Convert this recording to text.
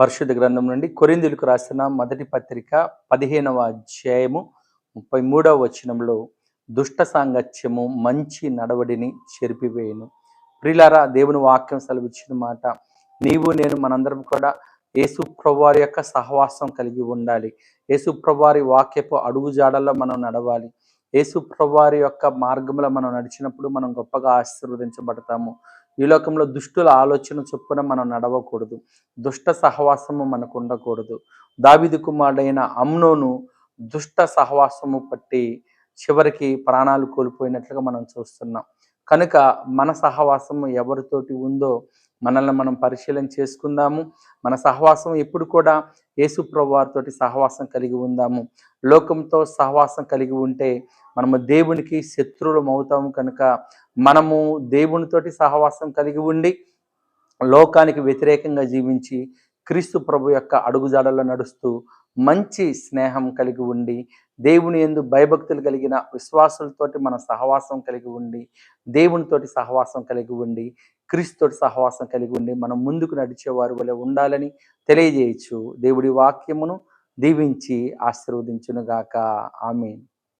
పరిశుద్ధ గ్రంథం నుండి కొరిందులకు రాసిన మొదటి పత్రిక పదిహేనవ అధ్యాయము ముప్పై మూడవ వచనంలో దుష్ట సాంగత్యము మంచి నడవడిని చెరిపివేయను. ప్రిలారా దేవుని వాక్యం సెలవిచ్చిన మాట నీవు నేను మనందరం కూడా యేసు ప్రభువారి యొక్క సహవాసం కలిగి ఉండాలి. యేసు ప్రభువారి వాక్యపు అడుగుజాడల్లో మనం నడవాలి. యేసుప్రవారి యొక్క మార్గంలో మనం నడిచినప్పుడు మనం గొప్పగా ఆశీర్వదించబడతాము. ఈ లోకంలో దుష్టుల ఆలోచన చొప్పున మనం నడవకూడదు. దుష్ట సహవాసము మనకు ఉండకూడదు. దావిదు కుమారుడైన అమ్నోను దుష్ట సహవాసము పట్టి చివరికి ప్రాణాలు కోల్పోయినట్లుగా మనం చూస్తున్నాం. కనుక మన సహవాసము ఎవరితోటి ఉందో మనల్ని మనం పరిశీలన చేసుకుందాము. మన సహవాసం ఎప్పుడు కూడా యేసుప్రభువారితోటి సహవాసం కలిగి ఉందాము. లోకంతో సహవాసం కలిగి ఉంటే మనము దేవునికి శత్రువులం అవుతాము కనుక మనము దేవునితోటి సహవాసం కలిగి ఉండి లోకానికి వ్యతిరేకంగా జీవించి క్రీస్తు ప్రభు యొక్క అడుగుజాడల్లో నడుస్తూ మంచి స్నేహం కలిగి ఉండి దేవుని ఎందు భయభక్తులు కలిగిన విశ్వాసులతోటి మన సహవాసం కలిగి ఉండి దేవునితోటి సహవాసం కలిగి ఉండి క్రీస్తుతోటి సహవాసం కలిగి ఉండి మనం ముందుకు నడిచేవారు వలె ఉండాలని తెలియజేయచ్చు. దేవుడి వాక్యమును దీవించి ఆశీర్వదించునుగాక. ఆమె